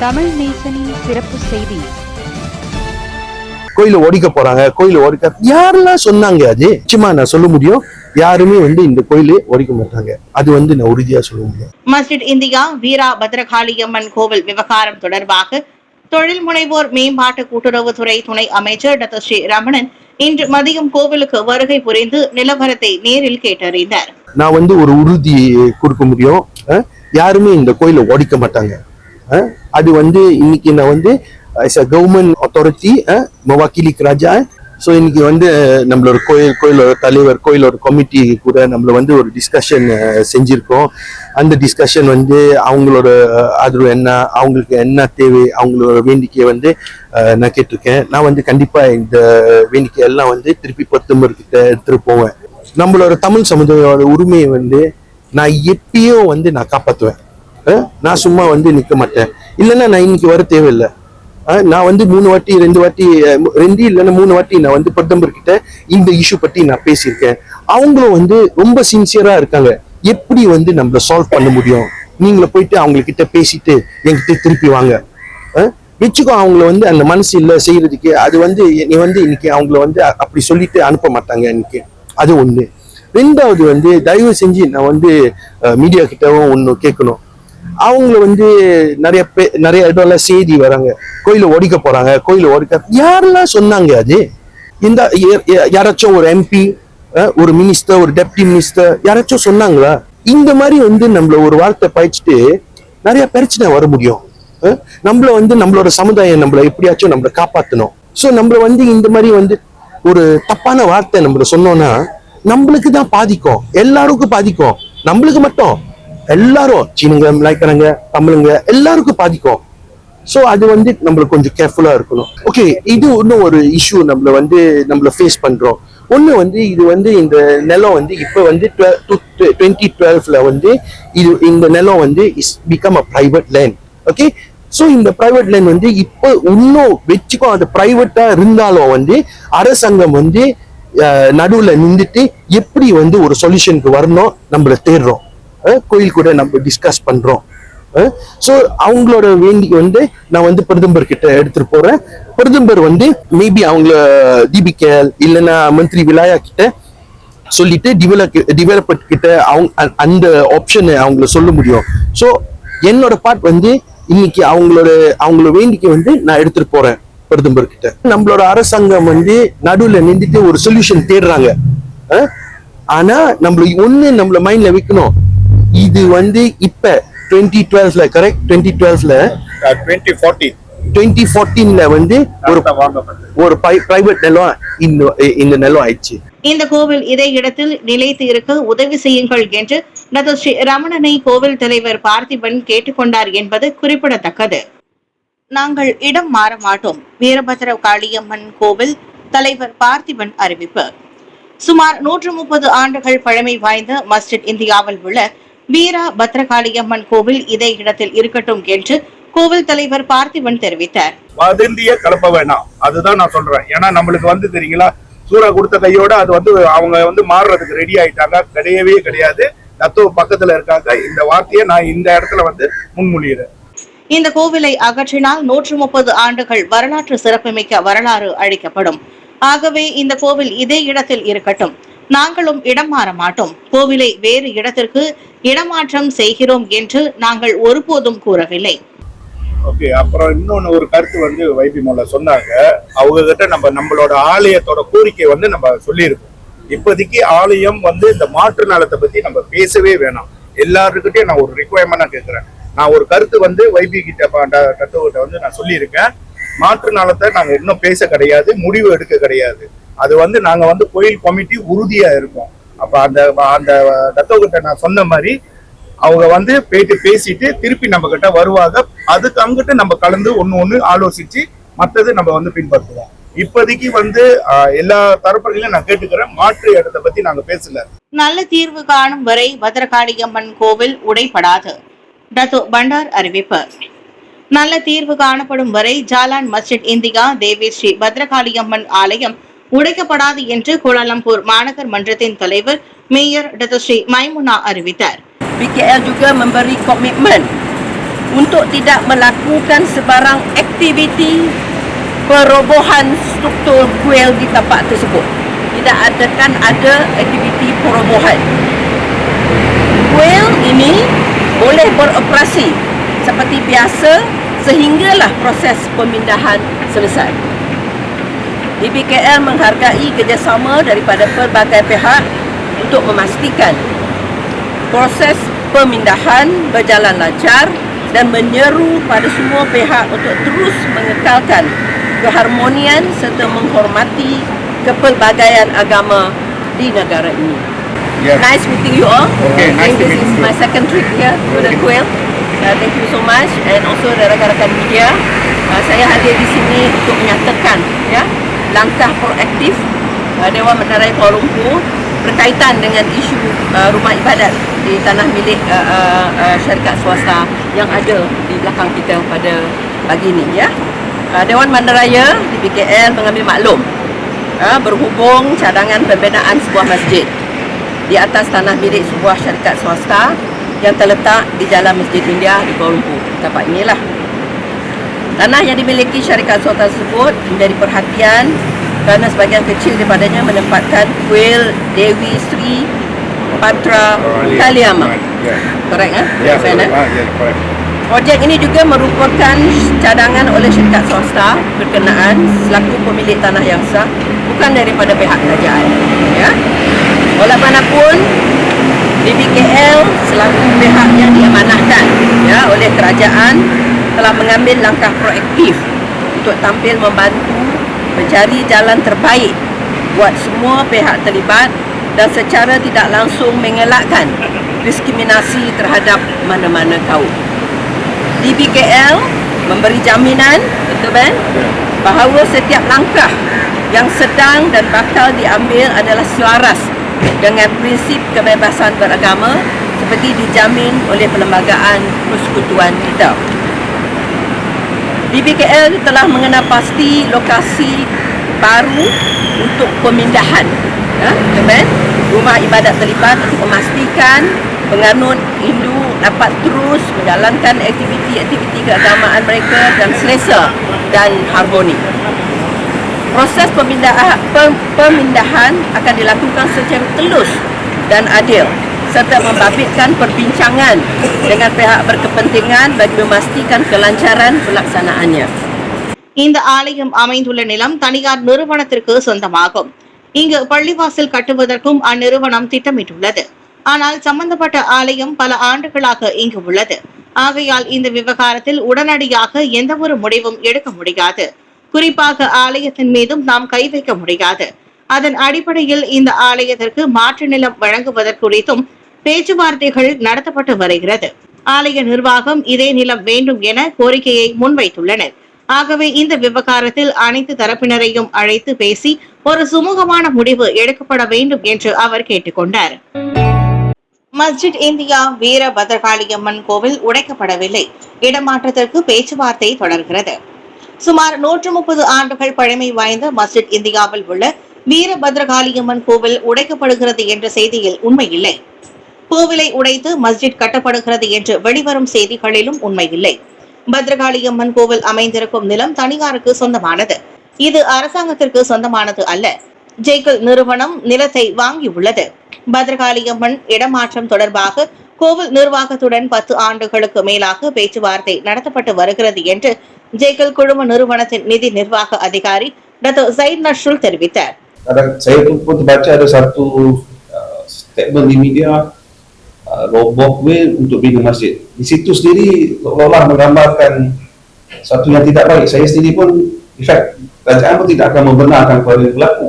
தமிழ் நேசனின் சிறப்பு செய்தி. கோயில ஒடிக்க போறாங்க கோயில ஒடிக்க யாரெல்லாம் சொன்னாங்க அது? சும்மா நான் சொல்ல முடியும். யாருமே வந்து இந்த கோயிலே ஒடிக்க மாட்டாங்க. அது வந்து நான் உறுதியா சொல்ல முடியும். மஸ்ஜித் இந்தியா வீரா பத்ரகாளியம்மன் கோவில் விவகாரம் தொடர்பாக தொழில் முனைவோர் மேம்பாட்டு கூட்டுறவுத்துறை துணை அமைச்சர் டாக்டர் ஸ்ரீ ரமணன் இன்று மதியம் கோவிலுக்கு வருகை புரிந்து நிலவரத்தை நேரில் கேட்டறிந்தார். நான் வந்து ஒரு உறுதி கொடுக்க முடியும். யாருமே இந்த கோயிலை ஒடிக்க மாட்டாங்க. அது வந்து இன்னைக்கு நான் வந்து as அ கவர்மெண்ட் அத்தாரிட்டி மவாக்கிலி ராஜா ஸோ இன்னைக்கு வந்து நம்மளோட கோயில் கோயிலோட தலைவர் கோயிலோட கமிட்டி கூட நம்மள வந்து ஒரு டிஸ்கஷன் செஞ்சிருக்கோம். அந்த டிஸ்கஷன் வந்து அவங்களோட அஹ், ஆதரவு என்ன அவங்களுக்கு என்ன தேவை அவங்களோட வேண்டிக்கையை வந்து நான் கேட்டிருக்கேன். நான் வந்து கண்டிப்பாக இந்த வேண்டிக்கை எல்லாம் வந்து திருப்பி பத்தொன்பது கிட்ட எடுத்துட்டு போவேன். நம்மளோட தமிழ் சமுதாயோட உரிமையை வந்து நான் எப்பயும் வந்து நான் காப்பாற்றுவேன் நான் சும்மா வந்து நிற்க மாட்டேன். இல்லைன்னா நான் இன்னைக்கு வர தேவையில்லை. நான் வந்து மூணு வாட்டி ரெண்டு வாட்டி ரெண்டு இல்லைன்னா மூணு வாட்டி நான் வந்து பிரதமர் கிட்ட இந்த இஷ்யூ பற்றி நான் பேசியிருக்கேன். அவங்களும் வந்து ரொம்ப சின்சியராக இருக்காங்க. எப்படி வந்து நம்மள சால்வ் பண்ண முடியும்? நீங்கள போயிட்டு அவங்கக்கிட்ட பேசிட்டு என்கிட்ட திருப்பி வாங்க. வச்சுக்கோ அவங்கள வந்து அந்த மனசு இல்லை செய்யறதுக்கு அது வந்து நீ வந்து இன்னைக்கு அவங்கள வந்து அப்படி சொல்லிட்டு அனுப்ப மாட்டாங்க இன்னைக்கு. அது ஒன்று ரெண்டாவது வந்து தயவு செஞ்சு நான் வந்து மீடியா கிட்டவும் ஒன்று கேட்கணும். அவங்கள வந்து நிறைய பே நிறைய இடம்லாம் செய்தி வராங்க. கோயில ஒடிக்க போறாங்க. கோயில ஒடிக்க யாரெல்லாம் சொன்னாங்க அது? இந்த யாராச்சும் ஒரு எம்பி ஒரு மினிஸ்டர் ஒரு டெப்டி மினிஸ்டர் யாராச்சும் சொன்னாங்களா? இந்த மாதிரி வந்து நம்மள ஒரு வார்த்தை பயிச்சுட்டு நிறைய பிரச்சனை வர முடியும். நம்மள வந்து நம்மளோட சமுதாயம் நம்மள எப்படியாச்சும் நம்மள காப்பாத்தணும். ஸோ நம்மள வந்து இந்த மாதிரி வந்து ஒரு தப்பான வார்த்தை நம்மள சொன்னோம்னா நம்மளுக்கு தான் பாதிக்கும். எல்லாருக்கும் பாதிக்கும். நம்மளுக்கு மட்டும். எல்லாரும் சீனங்க மலாய்க்காரங்க தமிழுங்க எல்லாருக்கும் பாதிக்கும். ஸோ அது வந்து நம்மளுக்கு கொஞ்சம் கேர்ஃபுல்லாக இருக்கணும். ஓகே இது இன்னும் ஒரு இஷ்யூ நம்மள வந்து நம்மள ஃபேஸ் பண்ணுறோம் ஒன்று வந்து இது வந்து இந்த நிலம் வந்து இப்போ வந்து டுவெல் டூ டுவெண்ட்டி டுவெல்வ்ல வந்து இது இந்த நிலம் வந்து is become a private land okay so இந்த ப்ரைவேட் லேண்ட் வந்து இப்போ இன்னும் வச்சுக்கும் அது ப்ரைவேட்டாக இருந்தாலும் வந்து அரசாங்கம் வந்து நடுவில் நின்றுட்டு எப்படி வந்து ஒரு சொல்யூஷனுக்கு வரணும் நம்மள தேடுறோம். கோயில் கூட நம்ம டிஸ்கஸ் பண்றோம். ஸோ அவங்களோட வேண்டி வந்து நான் வந்து பிரதமர் கிட்ட எடுத்துட்டு போறேன். பிரதமர் வந்து மேபி அவங்கள தீபிகேல் இல்லைன்னா மந்திரி விலாயா கிட்ட சொல்லிட்டு டிவலப் டிவலப்பர் கிட்ட அவங்க அ- அந்த ஆப்ஷனை அவங்கள சொல்ல முடியும். ஸோ என்னோட பார்ட் வந்து இன்னைக்கு அவங்களோட அவங்களோட வேண்டிக்கை வந்து நான் எடுத்துட்டு போறேன் பிரதமர் கிட்ட. நம்மளோட அரசாங்கம் வந்து நடுவில் நின்றுட்டு ஒரு சொல்யூஷன் தேடுறாங்க. ஆனா நம்மள ஒண்ணு நம்மள மைண்ட்ல வைக்கணும். இது வந்து இப்ப டுவெண்ட்டி டுவெல்வ்ல கரெக்ட் டுவெண்ட்டி டுவெல்வ்ல டுவெண்ட்டி ஃபார்ட்டி டுவெண்ட்டி ஃபோர்டீன்ல வந்து ஒரு ஒரு பிரைவேட் நிலம் இந்த இந்த நிலம் ஆயிடுச்சு. இந்த கோவில் இதே இடத்தில் நிலைத்து இருக்க உதவி செய்யுங்கள் என்று டாக்டர் ஸ்ரீ ரமணனை கோவில் தலைவர் பார்த்திபன் கேட்டுக்கொண்டார் என்பது குறிப்பிடத்தக்கது. நாங்கள் இடம் மாற மாட்டோம். வீரபத்ர காளியம்மன் கோவில் தலைவர் பார்த்திபன் அறிவிப்பு. சுமார் நூற்று முப்பது ஆண்டுகள் பழமை வாய்ந்த மஸ்ஜித் இந்தியாவில் உள்ள வீரா பத்ரகாளியம்மன் கோவில் இதே இடத்தில் இருக்கட்டும் என்று கோவில் தலைவர் பார்த்திபன் தெரிவித்தார். வதந்திய கலப்ப வேணாம். அதுதான் நான் சொல்றேன். ஏன்னா நம்மளுக்கு வந்து தெரியுங்களா? சூறா கொடுத்த கையோட அது வந்து அவங்க வந்து மாறுறதுக்கு ரெடி ஆயிட்டாங்க. கிடையவே கிடையாது. தத்துவ பக்கத்துல இருக்காங்க. இந்த வார்த்தையை நான் இந்த இடத்துல வந்து முன்மொழிகிறேன் இந்த கோவிலை அகற்றினால் நூற்று முப்பது ஆண்டுகள் வரலாற்று சிறப்புமிக்க வரலாறு அழிக்கப்படும் ஆகவே இந்த கோவில் இதே இடத்தில் இருக்கட்டும். நாங்களும் இடம் மாற மாட்டோம். கோவிலை வேறு இடத்திற்கு இடமாற்றம் செய்கிறோம் என்று நாங்கள் ஒருபோதும் கூறவில்லை. ஓகே அப்புறம் இன்னொன்னு ஒரு கருத்து வந்து வைபி மோல சொன்னாங்க. அவங்க கிட்ட நம்ம நம்மளோட ஆலயத்தோட கோரிக்கை வந்து நம்ம சொல்லியிருக்கோம். இப்போதைக்கு ஆலயம் வந்து இந்த மாற்று நலத்தை பத்தி நம்ம பேசவே வேணாம். எல்லாருக்கிட்டையும் நான் ஒரு ரிக்குவயர்மெண்ட் கேட்கிறேன் நான் ஒரு கருத்து வந்து வைபி கிட்ட தத்துவத்தை வந்து நான் சொல்லியிருக்கேன். மாற்று நலத்தை நாங்க இன்னும் பேச கிடையாது முடிவு எடுக்க கிடையாது. அது வந்து நாங்க வந்து கோயில் கமிட்டி உறுதியா இருக்கோம். அப்ப அந்த அந்த தத்துவகிட்ட நான் சொன்ன மாதிரி அவங்க வந்து போயிட்டு பேசிட்டு திருப்பி நம்ம கிட்ட வருவாங்க. அதுக்கு அங்கிட்டு நம்ம கலந்து ஒண்ணு ஒண்ணு ஆலோசிச்சு மற்றது நம்ம வந்து பின்பற்றுவோம். இப்போதைக்கு வந்து எல்லா தரப்புகளையும் நான் கேட்டுக்கிறேன். மாற்று இடத்தை பத்தி நாங்க பேசல. நல்ல தீர்வு காணும் வரை பத்ரகாளியம்மன் கோவில் உடைபடாது. டத்து பண்டார் அறிவிப்பு. நல்ல தீர்வு காணப்படும் வரை Jalan Masjid India Devi Sri Bhadrakaliamman ஆலயம் உடைக்கப்படாது என்று கோலாலம்பூர் மாநகர் மன்றத்தின் தலைவர் மேயர் டத்து ஸ்ரீ மைமுனா அறிவித்தார் BKL juga memberi komitmen untuk tidak melakukan sebarang aktiviti perobohan struktur kuil di tempat tersebut. Tidak adakan ada aktiviti perobohan. Kuil ini boleh beroperasi seperti biasa sehinggalah proses pemindahan selesai. DBKL menghargai kerjasama daripada pelbagai pihak untuk memastikan proses pemindahan berjalan lancar dan menyeru pada semua pihak untuk terus mengekalkan keharmonian serta menghormati kepelbagaian agama di negara ini. Yes. Nice meeting you all. Okay, I nice think this is you. my second trip here to the Kuil. Uh, thank you so much and also rakan-rakan media. Uh, saya hadir di sini untuk menyatakan ya langkah proaktif uh, Dewan Menarai Kuala Lumpur berkaitan dengan isu uh, rumah ibadat di tanah milik uh, uh, uh, syarikat swasta yang ada di belakang kita pada pagi ini ya. Uh, Dewan Bandaraya di BKL mengambil maklum uh, berhubung cadangan pembinaan sebuah masjid di atas tanah milik sebuah syarikat swasta yang terletak di Jalan Masjid India di Kuala Lumpur. Tempat inilah. Tanah yang dimiliki syarikat swasta tersebut menjadi perhatian kerana sebahagian kecil daripadanya menempatkan kuil Dewi Sri Patra Kaliama. Yeah. Correct eh? Fan, eh? ah, yeah, correct. Projek ini juga merupakan cadangan oleh syarikat swasta berkenaan selaku pemilik tanah yang sah bukan daripada pihak kerajaan. Ya. Walaupun DBKL selaku pihak yang diamanahkan ya oleh kerajaan telah mengambil langkah proaktif untuk tampil membantu mencari jalan terbaik buat semua pihak terlibat dan secara tidak langsung mengelakkan diskriminasi terhadap mana-mana kaum. DBKL memberi jaminan, betul kan? Bahawa setiap langkah yang sedang dan bakal diambil adalah selaras dengan prinsip kebebasan beragama seperti dijamin oleh Perlembagaan Persekutuan kita. DBKL telah mengenal pasti lokasi baru untuk pemindahan ya, rumah ibadat terlibat untuk memastikan penganut Hindu dapat terus menjalankan aktiviti-aktiviti keagamaan mereka dan selesa dan harmoni. Proses pemindahan, pemindahan akan dilakukan secara telus dan adil serta membabitkan perbincangan dengan pihak berkepentingan bagi memastikan kelancaran pelaksanaannya. இந்த ஆலயம் அமைந்துள்ள நிலம் தனியார் நிறுவனத்திற்கு சொந்தமாகும். இங்கு பள்ளிவாசல் கட்டுவதற்கும் அந்நிறுவனம் திட்டமிட்டுள்ளது. ஆனால் சம்பந்தப்பட்ட ஆலயம் பல ஆண்டுகளாக இங்கு உள்ளது. ஆகையால் இந்த விவகாரத்தில் உடனடியாக எந்த ஒரு முடிவும் எடுக்க முடியாது. குறிப்பாக ஆலயத்தின் மீதும் நாம் கை வைக்க முடியாது. அதன் அடிப்படையில் இந்த ஆலயத்திற்கு மாற்று நிலம் வழங்குவதற்கு குறித்தும் பேச்சுவார்த்தைகள் நடத்தப்பட்டு வருகிறது. ஆலய நிர்வாகம் இதே நிலம் வேண்டும் என கோரிக்கையை முன்வைத்துள்ளனர். ஆகவே இந்த விவகாரத்தில் அனைத்து தரப்பினரையும் அழைத்து பேசி ஒரு சுமூகமான முடிவு எடுக்கப்பட வேண்டும் என்று அவர் கேட்டுக்கொண்டார். மஸ்ஜித் இந்தியா வீர பத்ரகாளியம்மன் கோவில் உடைக்கப்படவில்லை. இடமாற்றத்திற்கு பேச்சுவார்த்தை தொடர்கிறது. சுமார் நூற்று முப்பது ஆண்டுகள் பழமை வாய்ந்த மஸ்ஜித் இந்தியாவில் உள்ள வீர பத்ரகாளியம்மன் கோவில் உடைக்கப்படுகிறது என்ற செய்தியில் உண்மையில்லை. கோவிலை உடைத்து மஸ்ஜித் கட்டப்படுகிறது என்று வெளிவரும் செய்திகளிலும் உண்மையில்லை. பத்ரகாளியம்மன் கோவில் அமைந்திருக்கும் நிலம் தனியாருக்கு சொந்தமானது. இது அரசாங்கத்திற்கு சொந்தமானது அல்ல. ஜெய்கல் நிறுவனம் நிலத்தை வாங்கியுள்ளது. பத்ரகாளியம்மன் இடமாற்றம் தொடர்பாக கோவில் நிர்வாகத்துடன் பத்து ஆண்டுகளுக்கு மேலாக பேச்சுவார்த்தை நடத்தப்பட்டு வருகிறது என்று ஜெய்கல் குழும நிறுவனத்தின் நிதி நிர்வாக அதிகாரி டாக்டர் சயித் நஷ்ருல் தெரிவித்தார். Media uh, roboh will untuk bina masjid. Di situ sendiri seolah-olah menggambarkan satu yang tidak baik. Saya sendiri pun fact kerajaan pun tidak akan membenarkan perkara yang berlaku.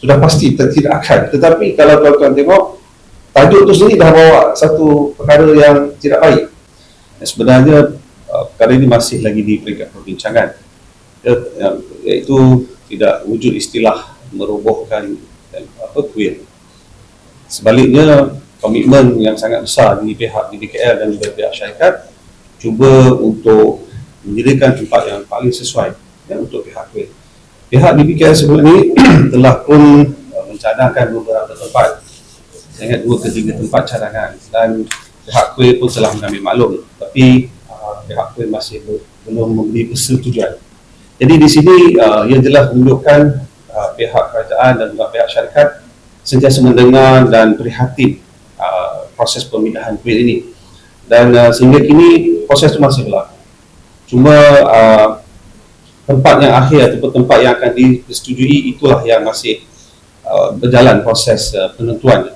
Sudah pasti tidak akan. Tetapi kalau tuan-tuan tengok tajuk tu sendiri dah bawa satu perkara yang tidak baik. Dan sebenarnya uh, perkara ini masih lagi di peringkat perbincangan. Ya, yang- iaitu tidak wujud istilah merobohkan apa kuil. Sebaliknya komitmen yang sangat besar di pihak DBKL dan juga pihak syarikat cuba untuk menyediakan tempat yang paling sesuai ya, untuk pihak kuil. Pihak DBKL sebelum ini telah pun uh, mencadangkan beberapa tempat. Saya ingat dua ke tiga tempat cadangan dan pihak kuil pun telah mengambil maklum. Tapi uh, pihak kuil masih be- belum memberi persetujuan. Jadi di sini uh, ia jelas menunjukkan uh, pihak kerajaan dan juga pihak syarikat sentiasa mendengar dan prihatin proses pemindahan kuil ini. Dan uh, sehingga kini proses itu masih berlaku. Cuma uh, tempat yang akhir ataupun tempat yang akan disetujui itulah yang masih uh, berjalan proses uh, penentuannya.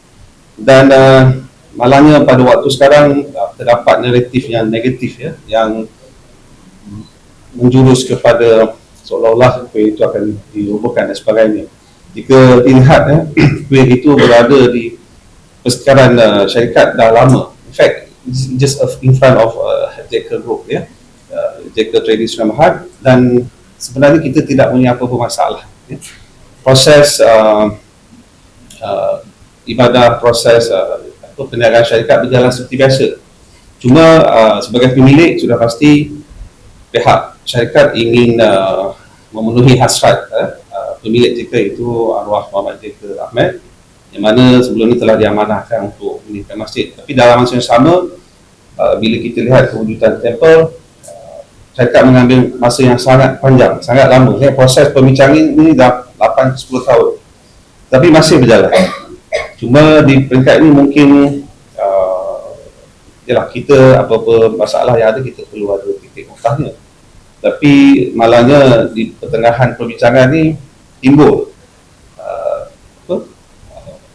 Dan uh, malangnya pada waktu sekarang uh, terdapat naratif yang negatif ya yang menjurus kepada seolah-olah kuil itu akan dirobohkan dan sebagainya. Jika dilihat ya, kuil itu berada di persekitaran uh, syarikat dah lama. In fact, just in front of uh, Jekyll Group ya. Uh, Jekyll Traditional Mahat dan sebenarnya kita tidak punya apa-apa masalah. Ya. Proses uh, uh, ibadah, proses uh, apa, perniagaan syarikat berjalan seperti biasa. Cuma uh, sebagai pemilik sudah pasti pihak syarikat ingin uh, memenuhi hasrat uh, uh, pemilik JK itu arwah Muhammad JK Ahmad yang mana sebelum ini telah diamanahkan untuk mendirikan masjid. Tapi dalam masa yang sama, uh, bila kita lihat kewujudan tempel, uh, syarikat mengambil masa yang sangat panjang, sangat lama. Ya, proses pembincangan ini dah 8-10 tahun. Tapi masih berjalan. Cuma di peringkat ini mungkin uh, yalah, kita apa-apa masalah yang ada kita perlu ada titik mutahnya. Tapi malangnya di pertengahan perbincangan ni timbul uh, uh,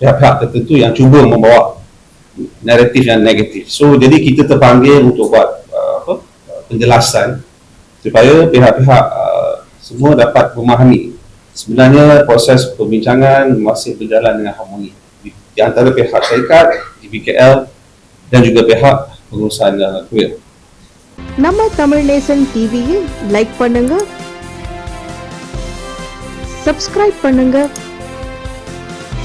pihak-pihak tertentu yang cuba membawa naratif yang negatif. So jadi kita terpanggil untuk buat uh, apa, uh, penjelasan supaya pihak-pihak uh, semua dapat memahami sebenarnya proses perbincangan masih berjalan dengan harmoni di, di antara pihak syarikat, DBKL dan juga pihak pengurusan uh, kuil. நம்ம தமிழ் நேசன் டிவியை like பண்ணுங்க subscribe பண்ணுங்க